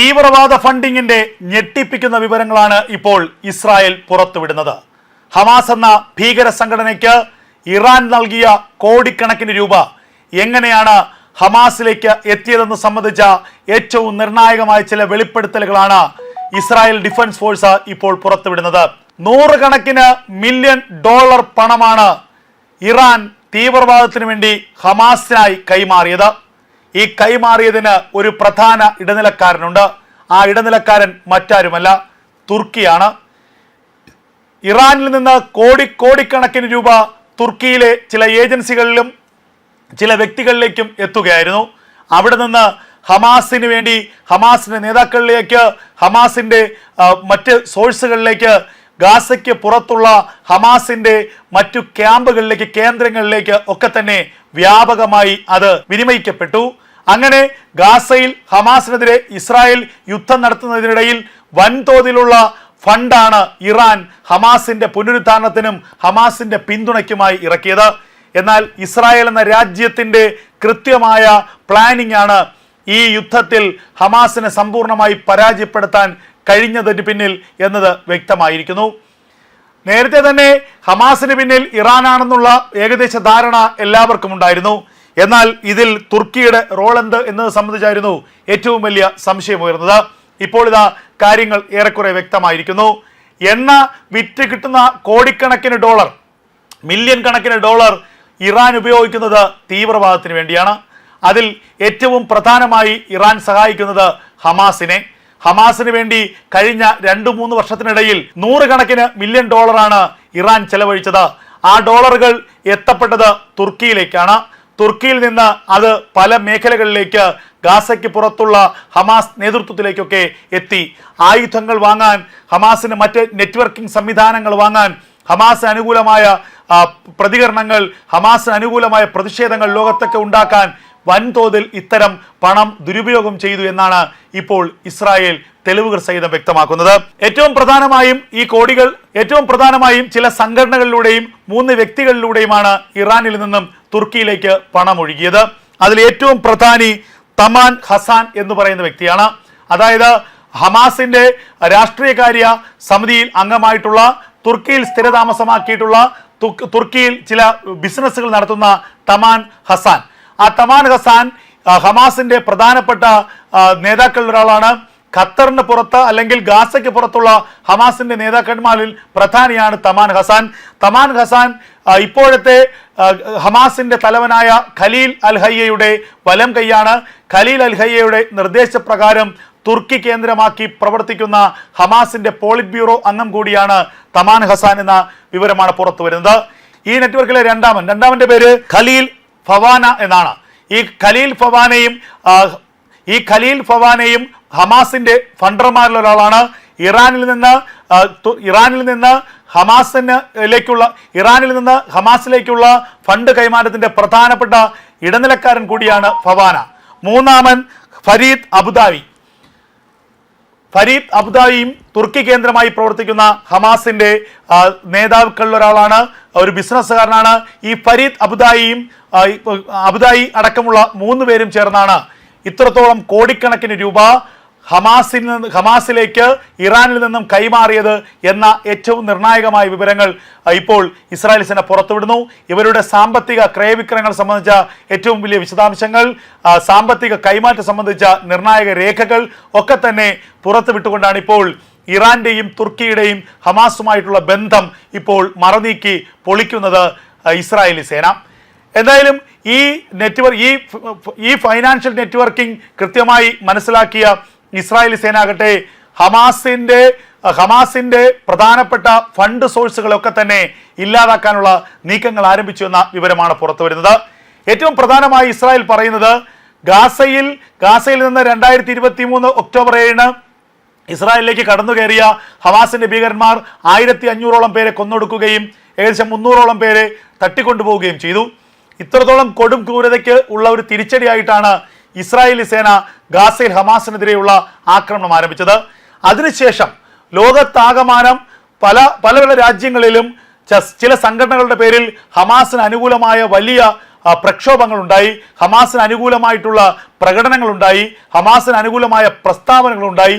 തീവ്രവാദ ഫണ്ടിങ്ങിന്റെ ഞെട്ടിപ്പിക്കുന്ന വിവരങ്ങളാണ് ഇപ്പോൾ ഇസ്രായേൽ പുറത്തുവിടുന്നത്. ഹമാസ് എന്ന ഭീകര സംഘടനയ്ക്ക് ഇറാൻ നൽകിയ കോടിക്കണക്കിന് രൂപ എങ്ങനെയാണ് ഹമാസിലേക്ക് എത്തിയതെന്ന് സംബന്ധിച്ച ഏറ്റവും നിർണായകമായ ചില വെളിപ്പെടുത്തലുകളാണ് ഇസ്രായേൽ ഡിഫൻസ് ഫോഴ്സ് ഇപ്പോൾ പുറത്തുവിടുന്നത്. നൂറുകണക്കിന് മില്യൺ ഡോളർ പണമാണ് ഇറാൻ തീവ്രവാദത്തിന് വേണ്ടി ഹമാസിനായി കൈമാറിയത്. ഈ കൈമാറിയതിന് ഒരു പ്രധാന ഇടനിലക്കാരനുണ്ട്. ആ ഇടനിലക്കാരൻ മറ്റാരുമല്ല തുർക്കിയാണ്. ഇറാനിൽ നിന്ന് കോടി കോടിക്കണക്കിന് രൂപ തുർക്കിയിലെ ചില ഏജൻസികളിലും ചില വ്യക്തികളിലേക്കും എത്തുകയായിരുന്നു. അവിടെ നിന്ന് ഹമാസിന് വേണ്ടി ഹമാസിന്റെ നേതാക്കളിലേക്ക് ഹമാസിന്റെ മറ്റ് സോഴ്സുകളിലേക്ക് ഗാസയ്ക്ക് പുറത്തുള്ള ഹമാസിന്റെ മറ്റു ക്യാമ്പുകളിലേക്ക് കേന്ദ്രങ്ങളിലേക്ക് ഒക്കെ തന്നെ വ്യാപകമായി അത് വിനിമയിക്കപ്പെട്ടു. അങ്ങനെ ഗാസയിൽ ഹമാസിനെതിരെ ഇസ്രായേൽ യുദ്ധം നടത്തുന്നതിനിടയിൽ വൻതോതിലുള്ള ഫണ്ടാണ് ഇറാൻ ഹമാസിന്റെ പുനരുദ്ധാരണത്തിനും ഹമാസിന്റെ പിന്തുണയ്ക്കുമായി ഇറക്കിയത്. എന്നാൽ ഇസ്രായേൽ എന്ന രാജ്യത്തിന്റെ കൃത്യമായ പ്ലാനിംഗ് ആണ് ഈ യുദ്ധത്തിൽ ഹമാസിനെ സമ്പൂർണമായി പരാജയപ്പെടുത്താൻ കഴിഞ്ഞതിന് പിന്നിൽ എന്നത് വ്യക്തമായിരിക്കുന്നു. നേരത്തെ തന്നെ ഹമാസിന് പിന്നിൽ ഇറാനാണെന്നുള്ള ഏകദേശ ധാരണ എല്ലാവർക്കും ഉണ്ടായിരുന്നു. എന്നാൽ ഇതിൽ തുർക്കിയുടെ റോൾ എന്ത് എന്നത് സംബന്ധിച്ചായിരുന്നു ഏറ്റവും വലിയ സംശയമുയർന്നത് ഇപ്പോൾ ഇതാ കാര്യങ്ങൾ ഏറെക്കുറെ വ്യക്തമായിരിക്കുന്നു. എണ്ണ വിറ്റ് കിട്ടുന്ന കോടിക്കണക്കിന് ഡോളർ മില്യൺ കണക്കിന് ഡോളർ ഇറാൻ ഉപയോഗിക്കുന്നത് തീവ്രവാദത്തിന് വേണ്ടിയാണ്. അതിൽ ഏറ്റവും പ്രധാനമായി ഇറാൻ സഹായിക്കുന്നത് ഹമാസിനെ. ഹമാസിന് വേണ്ടി കഴിഞ്ഞ രണ്ടു മൂന്ന് വർഷത്തിനിടയിൽ നൂറുകണക്കിന് മില്യൺ ഡോളറാണ് ഇറാൻ ചെലവഴിച്ചത്. ആ ഡോളറുകൾ എത്തപ്പെട്ടത് തുർക്കിയിലേക്കാണ്. തുർക്കിയിൽ നിന്ന് അത് പല മേഖലകളിലേക്ക് ഗാസയ്ക്ക് പുറത്തുള്ള ഹമാസ് നേതൃത്വത്തിലേക്കൊക്കെ എത്തി. ആയുധങ്ങൾ വാങ്ങാൻ ഹമാസിന് മറ്റ് നെറ്റ്വർക്കിംഗ് സംവിധാനങ്ങൾ വാങ്ങാൻ ഹമാസ് അനുകൂലമായ പ്രതികരണങ്ങൾ ഹമാസിന് അനുകൂലമായ പ്രതിഷേധങ്ങൾ ലോകത്തൊക്കെ ഉണ്ടാക്കാൻ വൻതോതിൽ ഇത്തരം പണം ദുരുപയോഗം ചെയ്തു എന്നാണ് ഇപ്പോൾ ഇസ്രായേൽ തെളിവുകൾ സഹിതം വ്യക്തമാക്കുന്നത്. ഏറ്റവും പ്രധാനമായും ഈ കോടികൾ ഏറ്റവും പ്രധാനമായും ചില സംഘടനകളിലൂടെയും മൂന്ന് വ്യക്തികളിലൂടെയുമാണ് ഇറാനിൽ നിന്നും തുർക്കിയിലേക്ക് പണം ഒഴുകിയത് അതിൽ ഏറ്റവും പ്രധാനി തമാൻ ഹസാൻ എന്ന് പറയുന്ന വ്യക്തിയാണ്. അതായത് ഹമാസിന്റെ രാഷ്ട്രീയകാര്യ സമിതിയിൽ അംഗമായിട്ടുള്ള തുർക്കിയിൽ സ്ഥിരതാമസമാക്കിയിട്ടുള്ള തുർക്കിയിൽ ചില ബിസിനസ്സുകൾ നടത്തുന്ന തമാൻ ഹസാൻ. ആ തമാൻ ഹസാൻ ഹമാസിന്റെ പ്രധാനപ്പെട്ട നേതാക്കളിൽ ഒരാളാണ്. ഖത്തറിന് പുറത്ത് അല്ലെങ്കിൽ ഗാസയ്ക്ക് പുറത്തുള്ള ഹമാസിന്റെ നേതാക്കന്മാരിൽ പ്രധാനിയാണ് തമാൻ ഹസാൻ. തമാൻ ഹസാൻ ഇപ്പോഴത്തെ ഹമാസിന്റെ തലവനായ ഖലീൽ അൽഹയ്യയുടെ വലം കൈയാണ്. ഖലീൽ അൽഹയ്യയുടെ നിർദ്ദേശപ്രകാരം തുർക്കി കേന്ദ്രമാക്കി പ്രവർത്തിക്കുന്ന ഹമാസിന്റെ പോളിറ്റ് ബ്യൂറോ അംഗം കൂടിയാണ് തമാൻ ഹസാൻ എന്ന വിവരമാണ് പുറത്തു വരുന്നത് ഈ നെറ്റ്വർക്കിലെ രണ്ടാമൻ രണ്ടാമന്റെ പേര് ഖലീൽ ഫവാന എന്നാണ്. ഈ ഖലീൽ ഫവാനയും ഈ ഖലീൽ ഫവാനയും ഹമാസിന്റെ ഫണ്ടർമാരിൽ ഒരാളാണ്. ഇറാനിൽ നിന്ന് ഇറാനിൽ നിന്ന് ഹമാസിനിലേക്കുള്ള ഇറാനിൽ നിന്ന് ഹമാസിലേക്കുള്ള ഫണ്ട് കൈമാറ്റത്തിന്റെ പ്രധാനപ്പെട്ട ഇടനിലക്കാരൻ കൂടിയാണ് ഫവാന. മൂന്നാമൻ ഫരീദ് അബുദാവി ഫരീദ് അബുദായിയും തുർക്കി കേന്ദ്രമായി പ്രവർത്തിക്കുന്ന ഹമാസിന്റെ നേതാക്കളിൽ ഒരാളാണ് ഒരു ബിസിനസ്സുകാരനാണ്. ഈ ഫരീദ് അബുദായിയും അബ്ദായി അബുദായി അടക്കമുള്ള മൂന്ന് പേരും ചേർന്നാണ് ഇത്രത്തോളം കോടിക്കണക്കിന് രൂപ ഹമാസിൽ നിന്ന് ഹമാസിലേക്ക് ഇറാനിൽ നിന്നും കൈമാറിയത് എന്ന ഏറ്റവും നിർണായകമായ വിവരങ്ങൾ ഇപ്പോൾ ഇസ്രായേൽ സേന പുറത്തുവിടുന്നു. ഇവരുടെ സാമ്പത്തിക ക്രയവിക്രയങ്ങൾ സംബന്ധിച്ച ഏറ്റവും വലിയ വിശദാംശങ്ങൾ സാമ്പത്തിക കൈമാറ്റം സംബന്ധിച്ച നിർണായക രേഖകൾ ഒക്കെ തന്നെ പുറത്തുവിട്ടുകൊണ്ടാണ് ഇപ്പോൾ ഇറാന്റെയും തുർക്കിയുടെയും ഹമാസുമായിട്ടുള്ള ബന്ധം ഇപ്പോൾ മറനീക്കി പൊളിക്കുന്നത് ഇസ്രായേലി സേന. എന്തായാലും ഈ നെറ്റ്വർക്ക് ഈ ഈ ഫൈനാൻഷ്യൽ നെറ്റ്വർക്കിംഗ് കൃത്യമായി മനസ്സിലാക്കിയ ഇസ്രായേലി സേനാകട്ടെ ഹമാസിന്റെ ഹമാസിന്റെ പ്രധാനപ്പെട്ട ഫണ്ട് സോഴ്സുകളൊക്കെ തന്നെ ഇല്ലാതാക്കാനുള്ള നീക്കങ്ങൾ ആരംഭിച്ചു എന്ന വിവരമാണ് പുറത്തു വരുന്നത്. ഏറ്റവും പ്രധാനമായി ഇസ്രായേൽ പറയുന്നത് ഗാസയിൽ ഗാസയിൽ നിന്ന് രണ്ടായിരത്തി ഇരുപത്തി മൂന്ന് ഒക്ടോബർ ഏഴിന് ഇസ്രായേലിലേക്ക് കടന്നു കയറിയ ഹമാസിന്റെ ഭീകരന്മാർ ആയിരത്തി അഞ്ഞൂറോളം പേരെ കൊന്നൊടുക്കുകയും ഏകദേശം മുന്നൂറോളം പേരെ തട്ടിക്കൊണ്ടുപോവുകയും ചെയ്തു. ഇത്രത്തോളം കൊടും ക്രൂരതയ്ക്ക് ഉള്ള ഒരു തിരിച്ചടിയായിട്ടാണ് ഇസ്രായേലി സേന ഗാസയിൽ ഹമാസിനെതിരെയുള്ള ആക്രമണം ആരംഭിച്ചത്. അതിനുശേഷം ലോകത്താകമാനം പല പല പല രാജ്യങ്ങളിലും ചില സംഘടനകളുടെ പേരിൽ ഹമാസിന് അനുകൂലമായ വലിയ പ്രക്ഷോഭങ്ങൾ ഉണ്ടായി ഹമാസിന് അനുകൂലമായിട്ടുള്ള പ്രകടനങ്ങളുണ്ടായി. ഹമാസിന് അനുകൂലമായ പ്രസ്താവനകൾ ഉണ്ടായി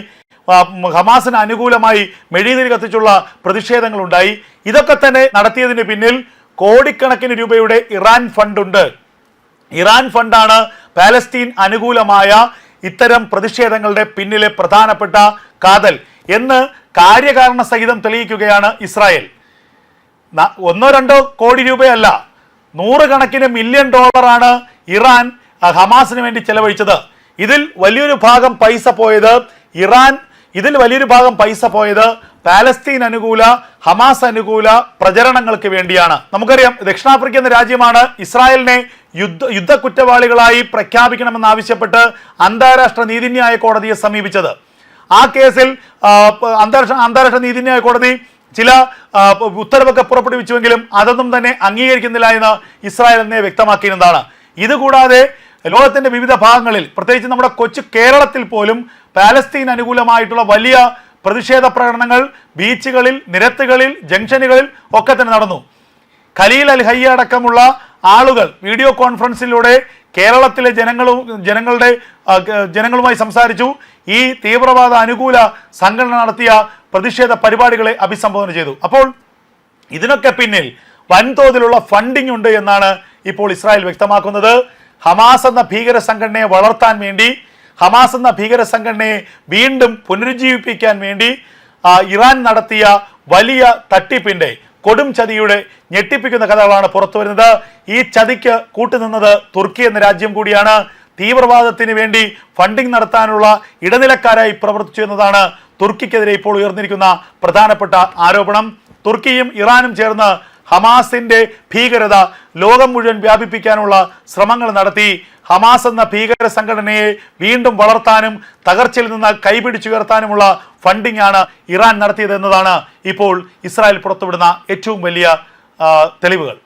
ഹമാസിന് അനുകൂലമായി മെഴുകുതിരി കത്തിച്ചുള്ള പ്രതിഷേധങ്ങളുണ്ടായി. ഇതൊക്കെ തന്നെ നടത്തിയതിന് പിന്നിൽ കോടിക്കണക്കിന് രൂപയുടെ ഇറാൻ ഫണ്ടുണ്ട്. ഇറാൻ ഫണ്ടാണ് പാലസ്തീൻ അനുകൂലമായ ഇത്തരം പ്രതിഷേധങ്ങളുടെ പിന്നിലെ പ്രധാനപ്പെട്ട കാതൽ എന്ന് കാര്യകാരണ സഹിതം തെളിയിക്കുകയാണ് ഇസ്രായേൽ. ഒന്നോ രണ്ടോ കോടി രൂപയല്ല നൂറുകണക്കിന് മില്യൺ ഡോളറാണ് ഇറാൻ ഹമാസിന് വേണ്ടി ചെലവഴിച്ചത്. ഇതിൽ വലിയൊരു ഭാഗം പൈസ പോയത് ഇറാൻ ഇതിൽ വലിയൊരു ഭാഗം പൈസ പോയത് പാലസ്തീൻ അനുകൂല ഹമാസ് അനുകൂല പ്രചരണങ്ങൾക്ക് വേണ്ടിയാണ്. നമുക്കറിയാം ദക്ഷിണാഫ്രിക്ക എന്ന രാജ്യമാണ് ഇസ്രായേലിനെ യുദ്ധ യുദ്ധ കുറ്റവാളികളായി പ്രഖ്യാപിക്കണമെന്നാവശ്യപ്പെട്ട് അന്താരാഷ്ട്ര നീതിന്യായ കോടതിയെ സമീപിച്ചത്. ആ കേസിൽ അന്താരാഷ്ട്ര അന്താരാഷ്ട്ര നീതിന്യായ കോടതി ചില ഉത്തരവൊക്കെ പുറപ്പെടുവിച്ചുവെങ്കിലും അതൊന്നും തന്നെ അംഗീകരിക്കുന്നില്ല എന്ന് ഇസ്രായേൽ എന്നെ വ്യക്തമാക്കിയിരുന്നതാണ്. ഇതുകൂടാതെ ലോകത്തിന്റെ വിവിധ ഭാഗങ്ങളിൽ പ്രത്യേകിച്ച് നമ്മുടെ കൊച്ചു കേരളത്തിൽ പോലും പാലസ്തീൻ അനുകൂലമായിട്ടുള്ള വലിയ പ്രതിഷേധ പ്രകടനങ്ങൾ ബീച്ചുകളിൽ നിരത്തുകളിൽ ജംഗ്ഷനുകളിൽ ഒക്കെ തന്നെ നടന്നു. ഖലീൽ അൽ ഹയ്യ അടക്കമുള്ള ആളുകൾ വീഡിയോ കോൺഫറൻസിലൂടെ കേരളത്തിലെ ജനങ്ങളും ജനങ്ങളുടെ ജനങ്ങളുമായി സംസാരിച്ചു. ഈ തീവ്രവാദ അനുകൂല സംഘടന നടത്തിയ പ്രതിഷേധ പരിപാടികളെ അഭിസംബോധന ചെയ്തു. അപ്പോൾ ഇതിനൊക്കെ പിന്നിൽ വൻതോതിലുള്ള ഫണ്ടിംഗ് ഉണ്ട് എന്നാണ് ഇപ്പോൾ ഇസ്രായേൽ വ്യക്തമാക്കുന്നത്. ഹമാസ് എന്ന ഭീകര സംഘടനയെ വളർത്താൻ വേണ്ടി ഹമാസ് എന്ന ഭീകര സംഘടനയെ വീണ്ടും പുനരുജ്ജീവിപ്പിക്കാൻ വേണ്ടി ഇറാൻ നടത്തിയ വലിയ തട്ടിപ്പിന്റെ കൊടും ചതിയുടെ ഞെട്ടിപ്പിക്കുന്ന കഥകളാണ് പുറത്തു വരുന്നത്. ഈ ചതിക്ക് കൂട്ടുനിന്നത് തുർക്കി എന്ന രാജ്യം കൂടിയാണ്. തീവ്രവാദത്തിന് വേണ്ടി ഫണ്ടിംഗ് നടത്താനുള്ള ഇടനിലക്കാരായി പ്രവർത്തിച്ചു എന്നതാണ് തുർക്കിക്കെതിരെ ഇപ്പോൾ ഉയർന്നിരിക്കുന്ന പ്രധാനപ്പെട്ട ആരോപണം. തുർക്കിയും ഇറാനും ചേർന്ന് ഹമാസിന്റെ ഭീകരത ലോകം മുഴുവൻ വ്യാപിപ്പിക്കാനുള്ള ശ്രമങ്ങൾ നടത്തി. ഹമാസ് എന്ന ഭീകര സംഘടനയെ വീണ്ടും വളർത്താനും തകർച്ചയിൽ നിന്ന് കൈപിടിച്ചുയർത്താനുമുള്ള ഫണ്ടിംഗ് ആണ് ഇറാൻ നടത്തിയത് എന്നതാണ് ഇപ്പോൾ ഇസ്രായേൽ പുറത്തുവിടുന്ന ഏറ്റവും വലിയ തെളിവുകൾ.